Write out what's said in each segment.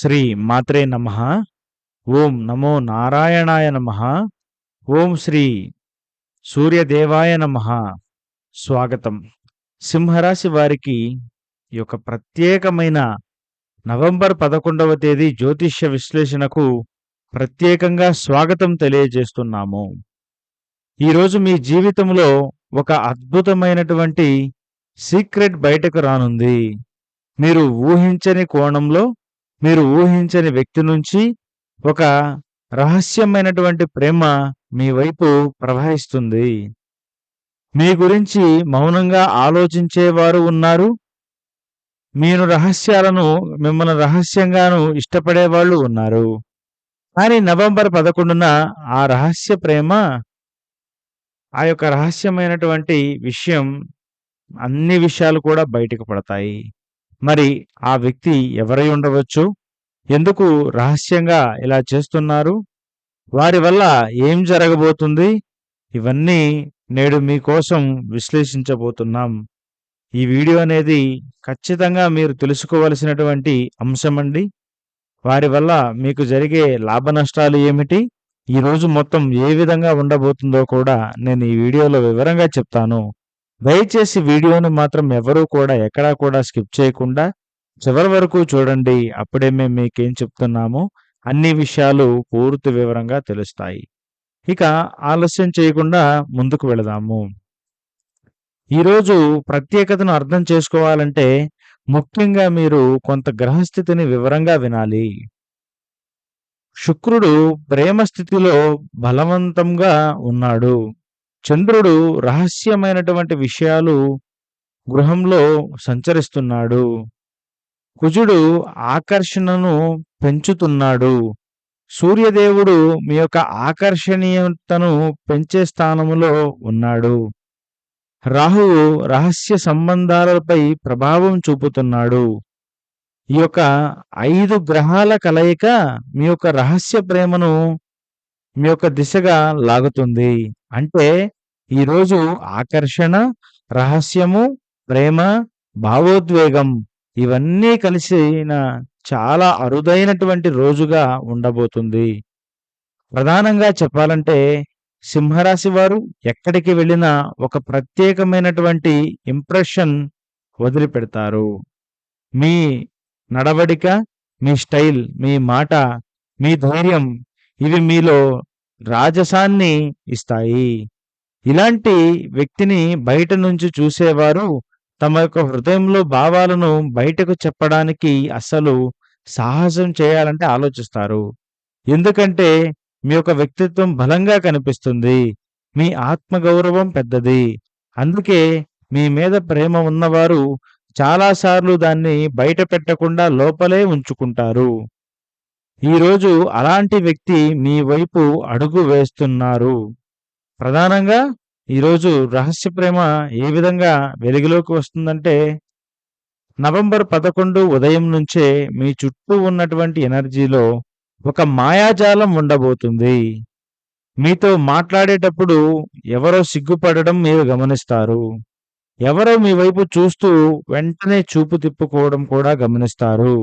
శ్రీ మాత్రే నమ. ఓం నమో నారాయణాయ నమ. ఓం శ్రీ సూర్యదేవాయ నమ. స్వాగతం. సింహరాశి వారికి ఈ యొక్క ప్రత్యేకమైన నవంబర్ పదకొండవ తేదీ జ్యోతిష్య విశ్లేషణకు ప్రత్యేకంగా స్వాగతం తెలియజేస్తున్నాము. ఈరోజు మీ జీవితంలో ఒక అద్భుతమైనటువంటి సీక్రెట్ బయటకు రానుంది. మీరు ఊహించని కోణంలో మీరు ఊహించని వ్యక్తి నుంచి ఒక రహస్యమైనటువంటి ప్రేమ మీ వైపు ప్రవహిస్తుంది. మీ గురించి మౌనంగా ఆలోచించేవారు ఉన్నారు. మీరు రహస్యాలను మిమ్మల్ని రహస్యంగాను ఇష్టపడే వాళ్ళు ఉన్నారు. కానీ నవంబర్ పదకొండున ఆ రహస్య ప్రేమ ఆ యొక్క రహస్యమైనటువంటి విషయం అన్ని విషయాలు కూడా బయటకు పడతాయి. మరి ఆ వ్యక్తి ఎవరై ఉండవచ్చు? ఎందుకు రహస్యంగా ఇలా చేస్తున్నారు? వారి వల్ల ఏం జరగబోతుంది? ఇవన్నీ నేడు మీకోసం విశ్లేషించబోతున్నాం. ఈ వీడియో అనేది ఖచ్చితంగా మీరు తెలుసుకోవలసినటువంటి అంశమండి వారి వల్ల మీకు జరిగే లాభ నష్టాలు ఏమిటి? ఈ రోజు మొత్తం ఏ విధంగా ఉండబోతుందో కూడా నేను ఈ వీడియోలో వివరంగా చెప్తాను. దయచేసి వీడియోని మాత్రం ఎవరూ కూడా ఎక్కడా కూడా స్కిప్ చేయకుండా చివరి వరకు చూడండి. అప్పుడే మేము మీకేం చెప్తున్నామో అన్ని విషయాలు పూర్తి వివరంగా తెలుస్తాయి. ఇక ఆలస్యం చేయకుండా ముందుకు వెళదాము. ఈరోజు ప్రత్యేకతను అర్థం చేసుకోవాలంటే ముఖ్యంగా మీరు కొంత గ్రహస్థితిని వివరంగా వినాలి. శుక్రుడు ప్రేమ స్థితిలో బలవంతంగా ఉన్నాడు. చంద్రుడు రహస్యమైనటువంటి విషయాలు గృహంలో సంచరిస్తున్నాడు. కుజుడు ఆకర్షణను పెంచుతున్నాడు. సూర్యదేవుడు మీ యొక్క ఆకర్షణీయతను పెంచే స్థానములో ఉన్నాడు. రాహువు రహస్య సంబంధాలపై ప్రభావం చూపుతున్నాడు. ఈ యొక్క ఐదు గ్రహాల కలయిక మీ యొక్క రహస్య ప్రేమను మీ యొక్క దిశగా లాగుతుంది. అంటే ఈరోజు ఆకర్షణ రహస్యము ప్రేమ భావోద్వేగం ఇవన్నీ కలిసిన చాలా అరుదైనటువంటి రోజుగా ఉండబోతుంది. ప్రధానంగా చెప్పాలంటే సింహరాశి వారు ఎక్కడికి వెళ్ళినా ఒక ప్రత్యేకమైనటువంటి ఇంప్రెషన్ వదిలిపెడతారు. మీ నడవడిక మీ స్టైల్ మీ మాట మీ ధైర్యం ఇవి మీలో రాజసాన్ని ఇస్తాయి. ఇలాంటి వ్యక్తిని బయట నుంచి చూసేవారు తమ యొక్క హృదయంలో భావాలను బయటకు చెప్పడానికి అసలు సాహసం చేయాలంటే ఆలోచిస్తారు. ఎందుకంటే మీ యొక్క వ్యక్తిత్వం బలంగా కనిపిస్తుంది. మీ ఆత్మగౌరవం పెద్దది. అందుకే మీ మీద ప్రేమ ఉన్నవారు చాలాసార్లు దాన్ని బయట పెట్టకుండా లోపలే ఉంచుకుంటారు. ఈరోజు అలాంటి వ్యక్తి మీ వైపు అడుగు వేస్తున్నారు. ప్రధానంగా ఈరోజు రహస్య ప్రేమ ఏ విధంగా వెలుగులోకి వస్తుందంటే నవంబర్ పదకొండు ఉదయం నుంచే మీ చుట్టూ ఉన్నటువంటి ఎనర్జీలో ఒక మాయాజాలం ఉండబోతుంది. మీతో మాట్లాడేటప్పుడు ఎవరో సిగ్గుపడడం మీరు గమనిస్తారు. ఎవరో మీ వైపు చూస్తూ వెంటనే చూపు తిప్పుకోవడం కూడా గమనిస్తారు.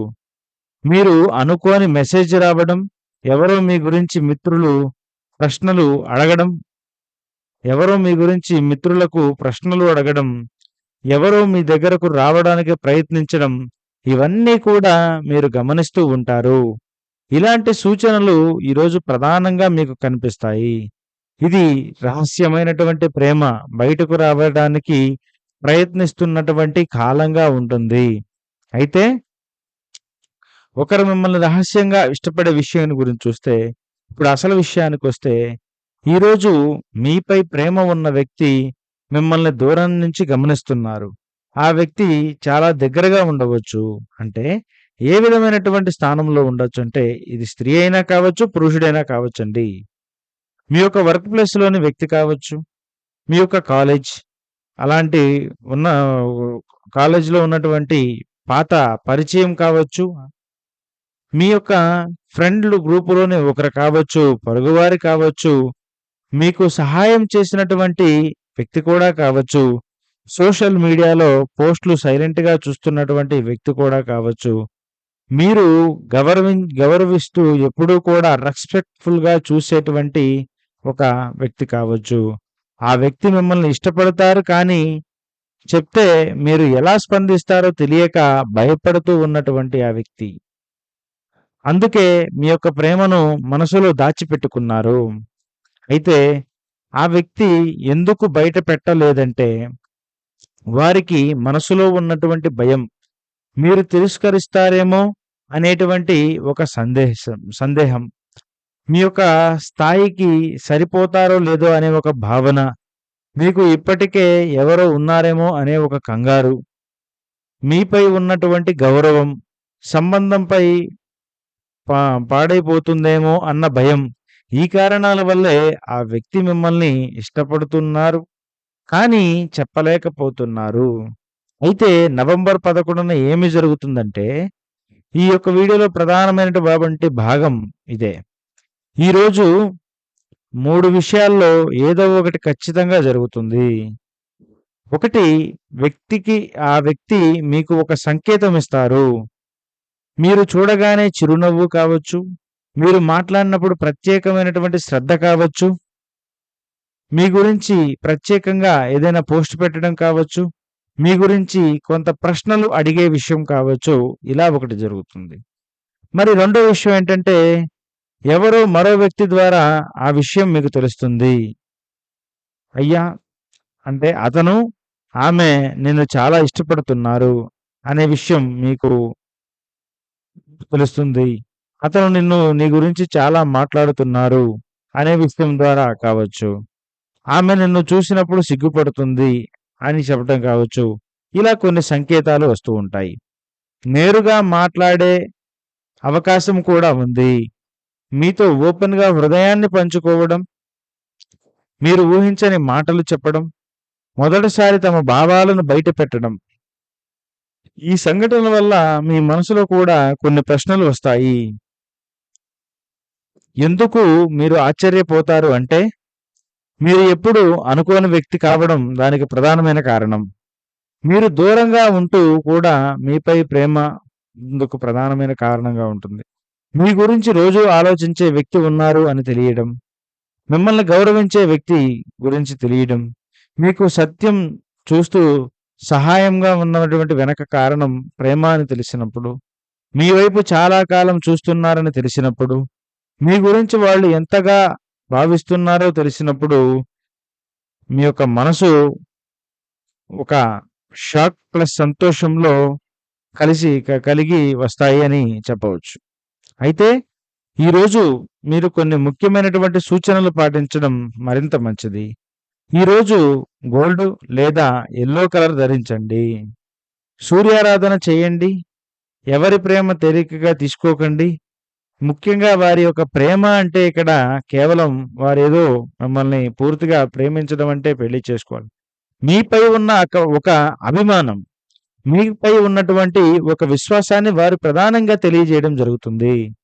మీరు అనుకోని మెసేజ్ రావడం ఎవరో మీ గురించి మిత్రులు ప్రశ్నలు అడగడం ఎవరో మీ గురించి మిత్రులకు ప్రశ్నలు అడగడం ఎవరో మీ దగ్గరకు రావడానికి ప్రయత్నించడం ఇవన్నీ కూడా మీరు గమనిస్తూ ఉంటారు. ఇలాంటి సూచనలు ఈరోజు ప్రధానంగా మీకు కనిపిస్తాయి. ఇది రహస్యమైనటువంటి ప్రేమ బయటకు రావడానికి ప్రయత్నిస్తున్నటువంటి కాలంగా ఉంటుంది. అయితే ఒకరు మిమ్మల్ని రహస్యంగా ఇష్టపడే విషయం గురించి చూస్తే ఇప్పుడు అసలు విషయానికి వస్తే ఈరోజు మీపై ప్రేమ ఉన్న వ్యక్తి మిమ్మల్ని దూరం నుంచి గమనిస్తున్నారు. ఆ వ్యక్తి చాలా దగ్గరగా ఉండవచ్చు. అంటే ఏ విధమైనటువంటి స్థానంలో ఉండొచ్చు? అంటే ఇది స్త్రీ అయినా కావచ్చు పురుషుడైనా కావచ్చు అండి మీ యొక్క వర్క్ ప్లేస్లోని వ్యక్తి కావచ్చు మీ యొక్క కాలేజ్ అలాంటి ఉన్న కాలేజీలో ఉన్నటువంటి పాత పరిచయం కావచ్చు మీ యొక్క ఫ్రెండ్లు గ్రూపులోని ఒకరు కావచ్చు పొరుగువారి కావచ్చు మీకు సహాయం చేసినటువంటి వ్యక్తి కూడా కావచ్చు సోషల్ మీడియాలో పోస్టులు సైలెంట్గా చూస్తున్నటువంటి వ్యక్తి కూడా కావచ్చు మీరు గౌరవి గౌరవిస్తూ ఎప్పుడూ కూడా రెస్పెక్ట్‌ఫుల్‌గా చూసేటువంటి ఒక వ్యక్తి కావచ్చు. ఆ వ్యక్తి మిమ్మల్ని ఇష్టపడతారు కానీ, చెప్తే మీరు ఎలా స్పందిస్తారో తెలియక భయపడుతూ ఉన్నటువంటి ఆ వ్యక్తి. అందుకే మీ యొక్క ప్రేమను మనసులో దాచిపెట్టుకున్నారు. అయితే ఆ వ్యక్తి ఎందుకు బయట పెట్టలేదంటే, వారికి మనసులో ఉన్నటువంటి భయం. మీరు తిరస్కరిస్తారేమో అనేటువంటి ఒక సందేశం సందేహం. మీ యొక్క స్థాయికి సరిపోతారో లేదో అనే ఒక భావన. మీకు ఇప్పటికే ఎవరో ఉన్నారేమో అనే ఒక కంగారు. మీపై ఉన్నటువంటి గౌరవం, సంబంధంపై పా పాడైపోతుందేమో అన్న భయం. ఈ కారణాల వల్లే ఆ వ్యక్తి మిమ్మల్ని ఇష్టపడుతున్నారు. కానీ చెప్పలేకపోతున్నారు. అయితే నవంబర్ 11న ఏమి జరుగుతుందంటే, ఈ యొక్క వీడియోలో ప్రధానమైనటువంటి భాగం ఇదే. ఈరోజు మూడు విషయాల్లో ఏదో ఒకటి ఖచ్చితంగా జరుగుతుంది. ఒకటి వ్యక్తికి ఆ వ్యక్తి మీకు ఒక సంకేతం ఇస్తారు. మీరు చూడగానే చిరునవ్వు కావచ్చు, మీరు మాట్లాడినప్పుడు ప్రత్యేకమైనటువంటి శ్రద్ధ కావచ్చు. మీ గురించి ప్రత్యేకంగా ఏదైనా పోస్ట్ పెట్టడం కావచ్చు. మీ గురించి కొంత ప్రశ్నలు అడిగే విషయం కావచ్చు. ఇలా ఒకటి జరుగుతుంది. మరి రెండో విషయం ఏంటంటే, ఎవరో మరో వ్యక్తి ద్వారా ఆ విషయం మీకు తెలుస్తుంది. అయ్యా! అంటే అతను, ఆమె నిన్ను చాలా ఇష్టపడుతున్నారు అనే విషయం మీకు తెలుస్తుంది. అతను నిన్ను నీ గురించి చాలా మాట్లాడుతున్నారు అనే విషయం ద్వారా కావచ్చు. ఆమె నిన్ను చూసినప్పుడు సిగ్గుపడుతుంది అని చెప్పడం కావచ్చు. ఇలా కొన్ని సంకేతాలు వస్తూ ఉంటాయి. నేరుగా మాట్లాడే అవకాశం కూడా ఉంది. మీతో ఓపెన్‌గా హృదయాన్ని పంచుకోవడం. మీరు ఊహించని మాటలు చెప్పడం. మొదటిసారి తమ భావాలను బయట పెట్టడం ఈ సంఘటనల వల్ల మీ మనసులో కూడా కొన్ని ప్రశ్నలు వస్తాయి. ఎందుకు మీరు ఆశ్చర్యపోతారు అంటే, మీరు ఎప్పుడూ అనుకోని వ్యక్తి కావడం దానికి ప్రధానమైన కారణం. మీరు దూరంగా ఉంటూ కూడా మీపై ప్రేమ ఇందుకు ప్రధానమైన కారణంగా ఉంటుంది. మీ గురించి రోజు ఆలోచించే వ్యక్తి ఉన్నారు అని తెలియడం. మిమ్మల్ని గౌరవించే వ్యక్తి గురించి తెలియడం. మీకు సత్యం చూస్తూ సహాయంగా ఉన్నటువంటి వెనక కారణం ప్రేమ అని తెలిసినప్పుడు. మీ వైపు చాలా కాలం చూస్తున్నారని తెలిసినప్పుడు. మీ గురించి వాళ్ళు ఎంతగా భావిస్తున్నారో తెలిసినప్పుడు. మీ యొక్క మనసు ఒక షాక్ ప్లస్ సంతోషంలో కలిసి కలిగి వస్తాయి అని చెప్పవచ్చు. అయితే ఈరోజు మీరు కొన్ని ముఖ్యమైనటువంటి సూచనలు పాటించడం మరింత మంచిది. ఈరోజు గోల్డ్ లేదా ఎల్లో కలర్ ధరించండి. సూర్యారాధన చేయండి. ఎవరి ప్రేమ తేలికగా తీసుకోకండి. ముఖ్యంగా వారి యొక్క ప్రేమ అంటే ఇక్కడ కేవలం వారేదో మమ్మల్ని పూర్తిగా ప్రేమించడం అంటే పెళ్ళి చేసుకోవాలి. మీపై ఉన్న ఒక అభిమానం. మీపై ఉన్నటువంటి ఒక విశ్వాసాన్ని వారు ప్రధానంగా తెలియజేయడం జరుగుతుంది.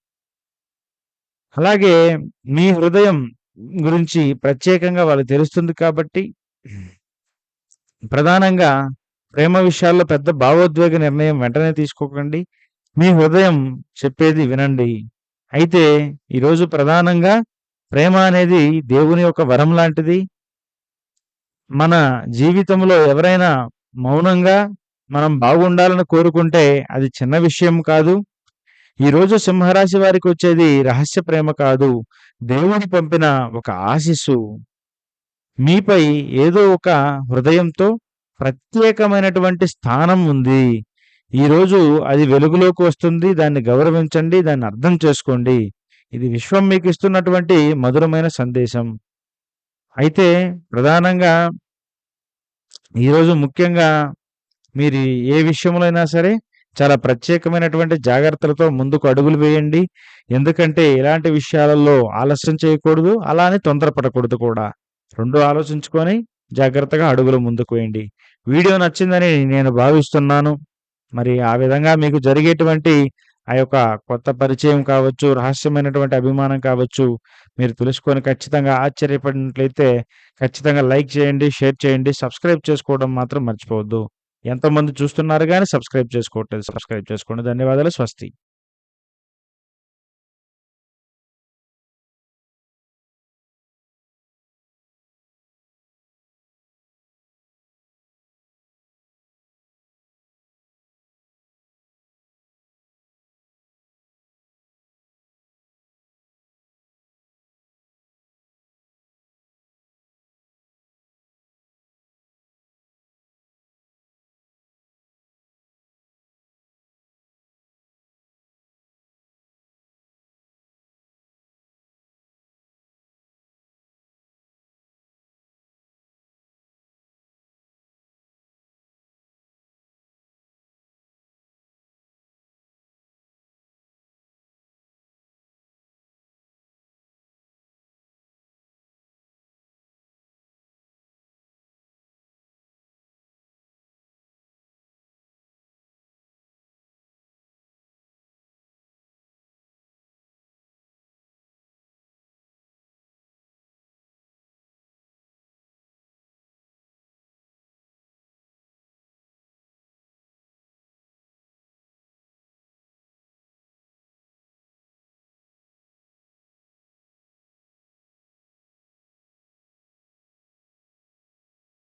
అలాగే మీ హృదయం గురించి ప్రత్యేకంగా వాళ్ళు తెలుస్తుంది కాబట్టి ప్రధానంగా ప్రేమ విషయాల్లో పెద్ద భావోద్వేగ నిర్ణయం వెంటనే తీసుకోకండి. మీ హృదయం చెప్పేది వినండి. అయితే ఈరోజు ప్రధానంగా ప్రేమ అనేది దేవుని యొక్క వరం లాంటిది. మన జీవితంలో ఎవరైనా మౌనంగా మనం బాగుండాలని కోరుకుంటే అది చిన్న విషయం కాదు. ఈరోజు సింహరాశి వారికొచ్చేది రహస్య ప్రేమ కాదు. దేవుడు పంపిన ఒక ఆశీస్సు. మీపై ఏదో ఒక హృదయంతో ప్రత్యేకమైనటువంటి స్థానం ఉంది. ఈరోజు అది వెలుగులోకి వస్తుంది. దాన్ని గౌరవించండి. దాన్ని అర్థం చేసుకోండి. ఇది విశ్వం మీకు ఇస్తున్నటువంటి మధురమైన సందేశం. అయితే ప్రధానంగా ఈరోజు ముఖ్యంగా మీరు ఏ విషయంలో అయినా సరే చాలా ప్రత్యేకమైనటువంటి జాగ్రత్తలతో ముందుకు అడుగులు వేయండి. ఎందుకంటే ఇలాంటి విషయాలలో ఆలస్యం చేయకూడదు. అలానే తొందరపడకూడదు కూడా. రెండు ఆలోచించుకొని జాగ్రత్తగా అడుగులు ముందుకు వేయండి. వీడియో నచ్చిందని నేను భావిస్తున్నాను. మరి ఆ విధంగా మీకు జరిగేటువంటి ఆ యొక్క కొత్త పరిచయం కావచ్చు, రహస్యమైనటువంటి అభిమానం కావచ్చు, మీరు తెలుసుకొని ఖచ్చితంగా ఆశ్చర్యపడినట్లయితే ఖచ్చితంగా లైక్ చేయండి, షేర్ చేయండి, సబ్స్క్రైబ్ చేసుకోవడం మాత్రం మర్చిపోవద్దు. ఎంతోమంది చూస్తున్నారు కానీ సబ్స్క్రైబ్ చేసుకోవట్లేదు. సబ్స్క్రైబ్ చేసుకోండి. ధన్యవాదాలు. స్వస్తి.